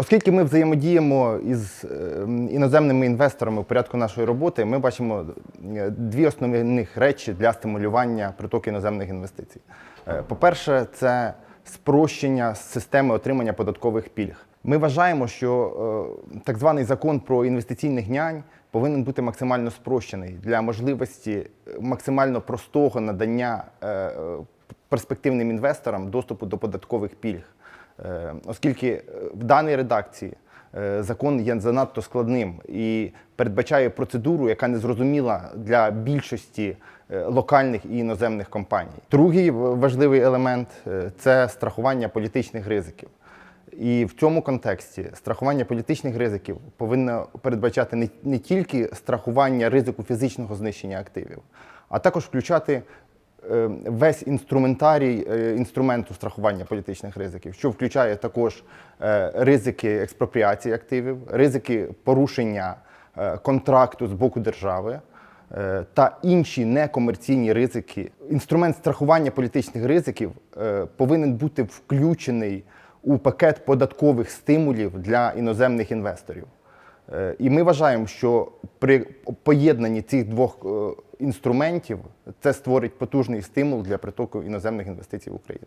Оскільки ми взаємодіємо із е, іноземними інвесторами в порядку нашої роботи, ми бачимо е, дві основних речі для стимулювання притоку іноземних інвестицій. Е, По-перше, це спрощення системи отримання податкових пільг. Ми вважаємо, що е, так званий закон про інвестиційних нянь повинен бути максимально спрощений для можливості максимально простого надання перспективним інвесторам доступу до податкових пільг. Е, Оскільки е, в даній редакції е, закон є занадто складним і передбачає процедуру, яка не зрозуміла для більшості локальних і іноземних компаній. Другий важливий елемент це страхування політичних ризиків. І в цьому контексті страхування політичних ризиків повинно передбачати не, не тільки страхування ризику фізичного знищення активів, а також включати весь інструментарій е, інструменту страхування політичних ризиків, що включає також е, ризики експропріації активів, ризики порушення е, контракту з боку держави. е, Та інші некомерційні ризики. Інструмент страхування політичних ризиків е, повинен бути включений у пакет податкових стимулів для іноземних інвесторів. Е, І ми вважаємо, що при поєднанні цих двох е, інструментів це створить потужний стимул для притоку іноземних інвестицій в Україну.